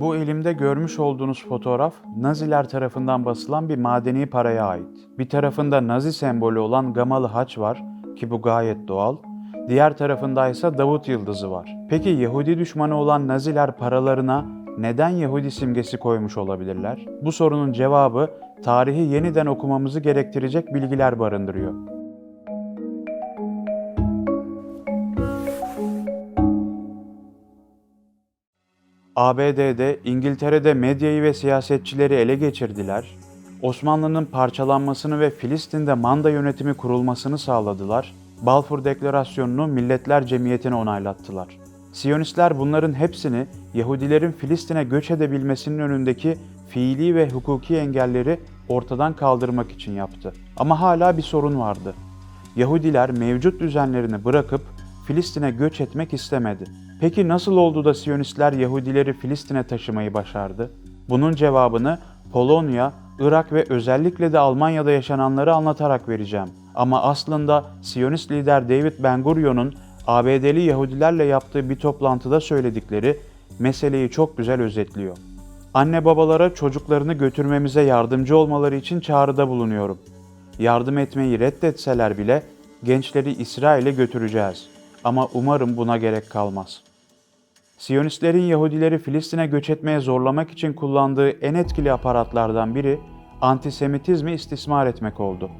Bu elimde görmüş olduğunuz fotoğraf Naziler tarafından basılan bir madeni paraya ait. Bir tarafında Nazi sembolü olan gamalı haç var ki bu gayet doğal. Diğer tarafında ise Davut yıldızı var. Peki Yahudi düşmanı olan Naziler paralarına neden Yahudi simgesi koymuş olabilirler? Bu sorunun cevabı tarihi yeniden okumamızı gerektirecek bilgiler barındırıyor. ABD'de, İngiltere'de medyayı ve siyasetçileri ele geçirdiler. Osmanlı'nın parçalanmasını ve Filistin'de manda yönetimi kurulmasını sağladılar. Balfour Deklarasyonu'nu Milletler Cemiyeti'ne onaylattılar. Siyonistler bunların hepsini Yahudilerin Filistin'e göç edebilmesinin önündeki fiili ve hukuki engelleri ortadan kaldırmak için yaptı. Ama hala bir sorun vardı. Yahudiler mevcut düzenlerini bırakıp Filistin'e göç etmek istemedi. Peki nasıl oldu da Siyonistler Yahudileri Filistin'e taşımayı başardı? Bunun cevabını Polonya, Irak ve özellikle de Almanya'da yaşananları anlatarak vereceğim. Ama aslında Siyonist lider David Ben-Gurion'un ABD'li Yahudilerle yaptığı bir toplantıda söyledikleri meseleyi çok güzel özetliyor. Anne babalara çocuklarını götürmemize yardımcı olmaları için çağrıda bulunuyorum. Yardım etmeyi reddetseler bile gençleri İsrail'e götüreceğiz. Ama umarım buna gerek kalmaz. Siyonistlerin Yahudileri Filistin'e göç etmeye zorlamak için kullandığı en etkili aparatlardan biri antisemitizmi istismar etmek oldu.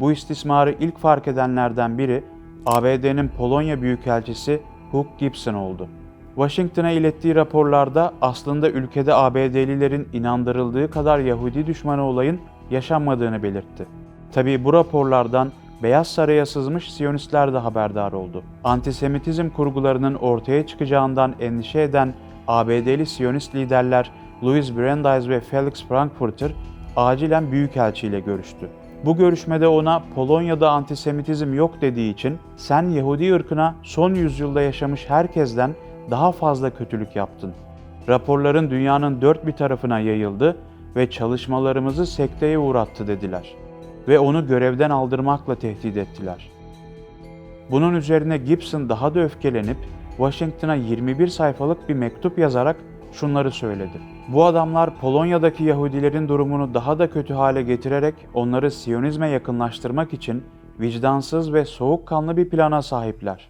Bu istismarı ilk fark edenlerden biri ABD'nin Polonya Büyükelçisi Hugh Gibson oldu. Washington'a ilettiği raporlarda aslında ülkede ABD'lilerin inandırıldığı kadar Yahudi düşmanı olayın yaşanmadığını belirtti. Tabii bu raporlardan Beyaz Saray'a sızmış Siyonistler de haberdar oldu. Antisemitizm kurgularının ortaya çıkacağından endişe eden ABD'li Siyonist liderler Louis Brandeis ve Felix Frankfurter acilen Büyükelçi ile görüştü. Bu görüşmede ona Polonya'da antisemitizm yok dediği için sen Yahudi ırkına son yüzyılda yaşamış herkesten daha fazla kötülük yaptın. Raporların dünyanın dört bir tarafına yayıldı ve çalışmalarımızı sekteye uğrattı dediler ve onu görevden aldırmakla tehdit ettiler. Bunun üzerine Gibson daha da öfkelenip Washington'a 21 sayfalık bir mektup yazarak şunları söyledi. Bu adamlar Polonya'daki Yahudilerin durumunu daha da kötü hale getirerek onları Siyonizme yakınlaştırmak için vicdansız ve soğukkanlı bir plana sahipler.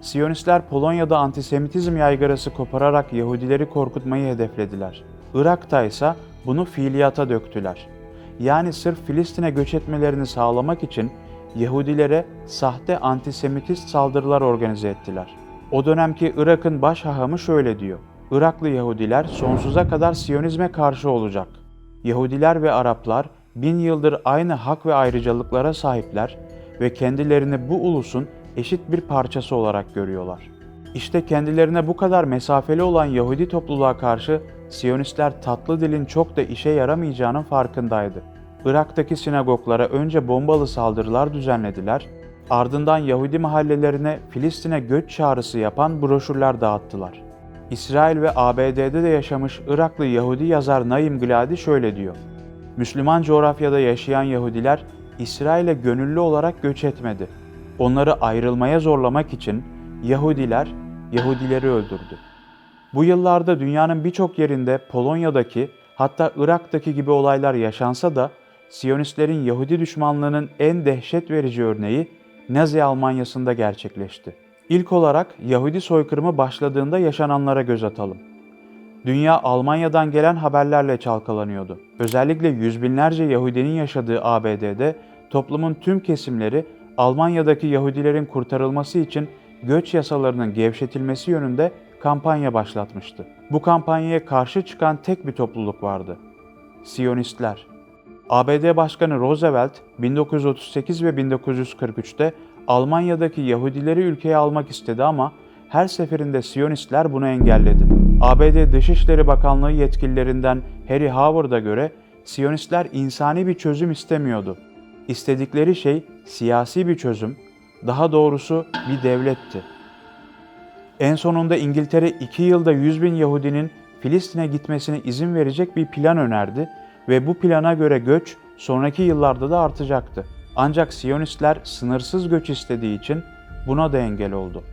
Siyonistler Polonya'da antisemitizm yaygarası kopararak Yahudileri korkutmayı hedeflediler. Irak'ta ise bunu fiiliyata döktüler. Yani sırf Filistin'e göç etmelerini sağlamak için Yahudilere sahte antisemitist saldırılar organize ettiler. O dönemki Irak'ın baş hahamı şöyle diyor. Iraklı Yahudiler sonsuza kadar Siyonizme karşı olacak. Yahudiler ve Araplar bin yıldır aynı hak ve ayrıcalıklara sahipler ve kendilerini bu ulusun eşit bir parçası olarak görüyorlar. İşte kendilerine bu kadar mesafeli olan Yahudi topluluğa karşı Siyonistler tatlı dilin çok da işe yaramayacağının farkındaydı. Irak'taki sinagoglara önce bombalı saldırılar düzenlediler, ardından Yahudi mahallelerine Filistin'e göç çağrısı yapan broşürler dağıttılar. İsrail ve ABD'de de yaşamış Iraklı Yahudi yazar Naim Gladi şöyle diyor. Müslüman coğrafyada yaşayan Yahudiler İsrail'e gönüllü olarak göç etmedi. Onları ayrılmaya zorlamak için Yahudiler Yahudileri öldürdü. Bu yıllarda dünyanın birçok yerinde Polonya'daki hatta Irak'taki gibi olaylar yaşansa da Siyonistlerin Yahudi düşmanlığının en dehşet verici örneği Nazi Almanyası'nda gerçekleşti. İlk olarak Yahudi soykırımı başladığında yaşananlara göz atalım. Dünya Almanya'dan gelen haberlerle çalkalanıyordu. Özellikle yüz binlerce Yahudinin yaşadığı ABD'de toplumun tüm kesimleri Almanya'daki Yahudilerin kurtarılması için göç yasalarının gevşetilmesi yönünde kampanya başlatmıştı. Bu kampanyaya karşı çıkan tek bir topluluk vardı. Siyonistler. ABD Başkanı Roosevelt 1938 ve 1943'te Almanya'daki Yahudileri ülkeye almak istedi ama her seferinde Siyonistler bunu engelledi. ABD Dışişleri Bakanlığı yetkililerinden Harry Howard'a göre Siyonistler insani bir çözüm istemiyordu. İstedikleri şey siyasi bir çözüm, daha doğrusu bir devletti. En sonunda İngiltere 2 yılda 100 bin Yahudinin Filistin'e gitmesine izin verecek bir plan önerdi ve bu plana göre göç sonraki yıllarda da artacaktı. Ancak Siyonistler sınırsız göç istediği için buna da engel oldu.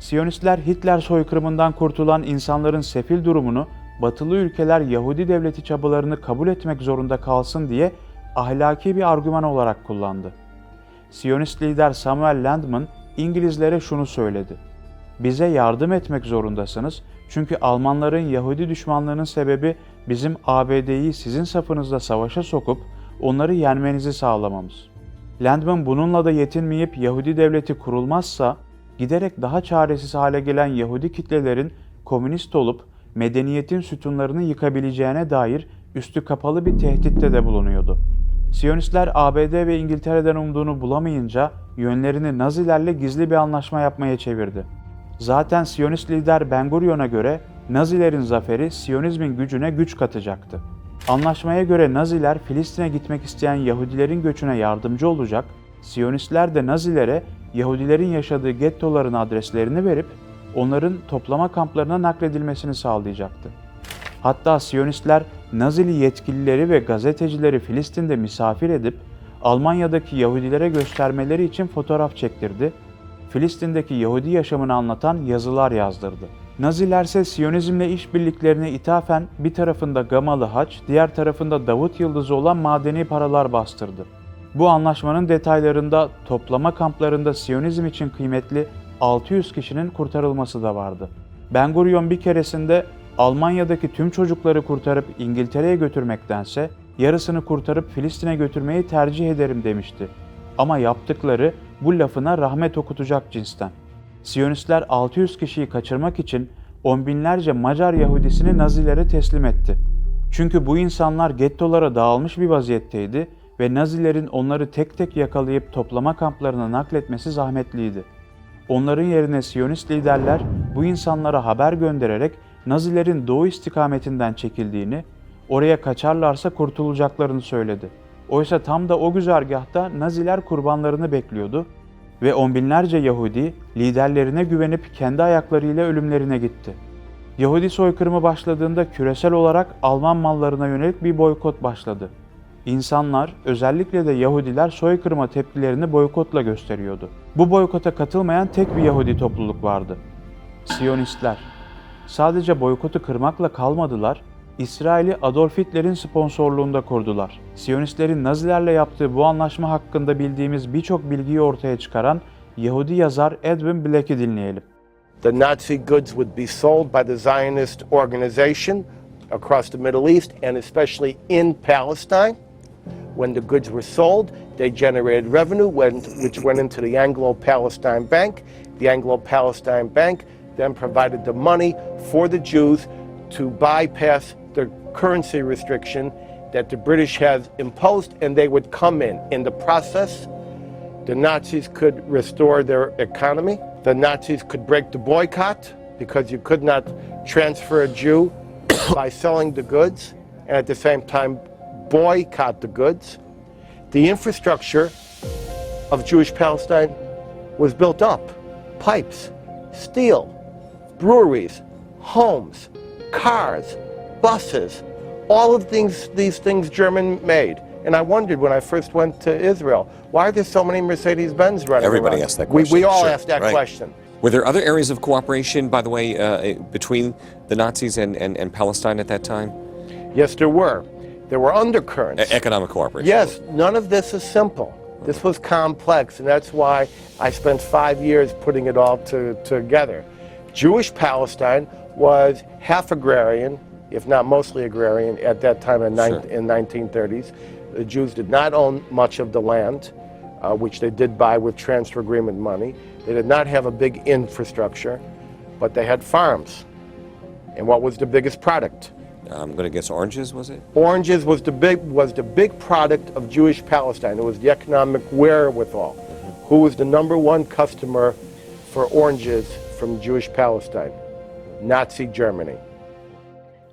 Siyonistler Hitler soykırımından kurtulan insanların sefil durumunu batılı ülkeler Yahudi devleti çabalarını kabul etmek zorunda kalsın diye ahlaki bir argüman olarak kullandı. Siyonist lider Samuel Landman İngilizlere şunu söyledi. Bize yardım etmek zorundasınız çünkü Almanların Yahudi düşmanlığının sebebi bizim ABD'yi sizin safınızda savaşa sokup onları yenmenizi sağlamamız. Landman bununla da yetinmeyip Yahudi devleti kurulmazsa giderek daha çaresiz hale gelen Yahudi kitlelerin komünist olup medeniyetin sütunlarını yıkabileceğine dair üstü kapalı bir tehditte de bulunuyordu. Siyonistler ABD ve İngiltere'den umduğunu bulamayınca yönlerini Nazilerle gizli bir anlaşma yapmaya çevirdi. Zaten Siyonist lider Ben Gurion'a göre Nazilerin zaferi Siyonizmin gücüne güç katacaktı. Anlaşmaya göre Naziler Filistin'e gitmek isteyen Yahudilerin göçüne yardımcı olacak, Siyonistler de Nazilere Yahudilerin yaşadığı gettoların adreslerini verip onların toplama kamplarına nakledilmesini sağlayacaktı. Hatta Siyonistler Nazili yetkilileri ve gazetecileri Filistin'de misafir edip Almanya'daki Yahudilere göstermeleri için fotoğraf çektirdi, Filistin'deki Yahudi yaşamını anlatan yazılar yazdırdı. Nazilerse Siyonizmle işbirliklerine ithafen bir tarafında Gamalı Haç, diğer tarafında Davut Yıldızı olan madeni paralar bastırdı. Bu anlaşmanın detaylarında toplama kamplarında Siyonizm için kıymetli 600 kişinin kurtarılması da vardı. Ben Gurion bir keresinde Almanya'daki tüm çocukları kurtarıp İngiltere'ye götürmektense yarısını kurtarıp Filistin'e götürmeyi tercih ederim demişti. Ama yaptıkları bu lafına rahmet okutacak cinsten. Siyonistler 600 kişiyi kaçırmak için on binlerce Macar Yahudisini Nazilere teslim etti. Çünkü bu insanlar gettolara dağılmış bir vaziyetteydi ve Nazilerin onları tek tek yakalayıp toplama kamplarına nakletmesi zahmetliydi. Onların yerine Siyonist liderler bu insanlara haber göndererek Nazilerin doğu istikametinden çekildiğini, oraya kaçarlarsa kurtulacaklarını söyledi. Oysa tam da o güzergahta Naziler kurbanlarını bekliyordu ve on binlerce Yahudi liderlerine güvenip kendi ayaklarıyla ölümlerine gitti. Yahudi soykırımı başladığında küresel olarak Alman mallarına yönelik bir boykot başladı. İnsanlar, özellikle de Yahudiler soykırıma tepkilerini boykotla gösteriyordu. Bu boykota katılmayan tek bir Yahudi topluluk vardı. Siyonistler. Sadece boykotu kırmakla kalmadılar, İsrail'i Adolf Hitler'in sponsorluğunda kurdular. Siyonistlerin Nazilerle yaptığı bu anlaşma hakkında bildiğimiz birçok bilgiyi ortaya çıkaran Yahudi yazar Edwin Black'i dinleyelim. The Nazi goods would be sold by the Zionist organization across the Middle East and especially in Palestine. When the goods were sold, they generated revenue which went into the Anglo Palestine Bank. The Anglo Palestine Bank then provided the money for the Jews to bypass the currency restriction that the British have imposed, and they would come in. In the process, the Nazis could restore their economy. The Nazis could break the boycott because you could not transfer a Jew by selling the goods and at the same time boycott the goods. The infrastructure of Jewish Palestine was built up pipes, steel, breweries, homes, cars, buses, all of these, these things German made. And I wondered when I first went to Israel, why are there so many Mercedes Benz running Everybody around? asked that We, question. we all Sure, asked that right. question. Were there other areas of cooperation, by the way, uh, between the Nazis and, and, and Palestine at that time? Yes, there were. There were undercurrents. E- economic cooperation? Yes, none of this is simple. This was complex, and that's why I spent five years putting it all to, together. Jewish Palestine was half agrarian, if not mostly agrarian, at that time in, nine, Sure. in 1930s. The Jews did not own much of the land, uh, which they did buy with transfer agreement money. They did not have a big infrastructure, but they had farms. And what was the biggest product? I'm going to guess oranges, was it? Oranges was the big was the big product of Jewish Palestine. It was the economic wherewithal. Who was the number one customer for oranges from Jewish Palestine? Nazi Germany.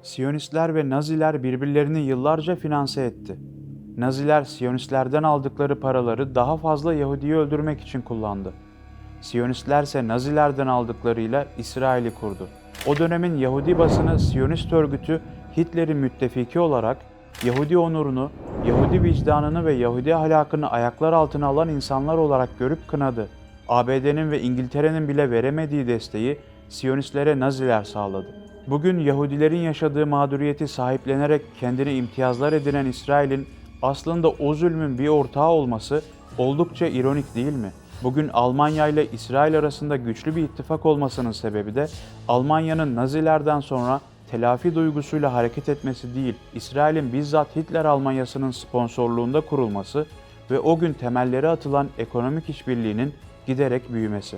Siyonistler ve Naziler birbirlerini yıllarca finanse etti. Naziler Siyonistlerden aldıkları paraları daha fazla Yahudi'yi öldürmek için kullandı. Siyonistler ise Nazilerden aldıklarıyla İsrail'i kurdu. O dönemin Yahudi basını Siyonist örgütü Hitler'in müttefiki olarak Yahudi onurunu, Yahudi vicdanını ve Yahudi ahlakını ayaklar altına alan insanlar olarak görüp kınadı. ABD'nin ve İngiltere'nin bile veremediği desteği Siyonistlere Naziler sağladı. Bugün Yahudilerin yaşadığı mağduriyeti sahiplenerek kendini imtiyazlar edinen İsrail'in aslında o zulmün bir ortağı olması oldukça ironik değil mi? Bugün Almanya ile İsrail arasında güçlü bir ittifak olmasının sebebi de Almanya'nın Nazilerden sonra telafi duygusuyla hareket etmesi değil, İsrail'in bizzat Hitler Almanyası'nın sponsorluğunda kurulması ve o gün temelleri atılan ekonomik işbirliğinin giderek büyümesi.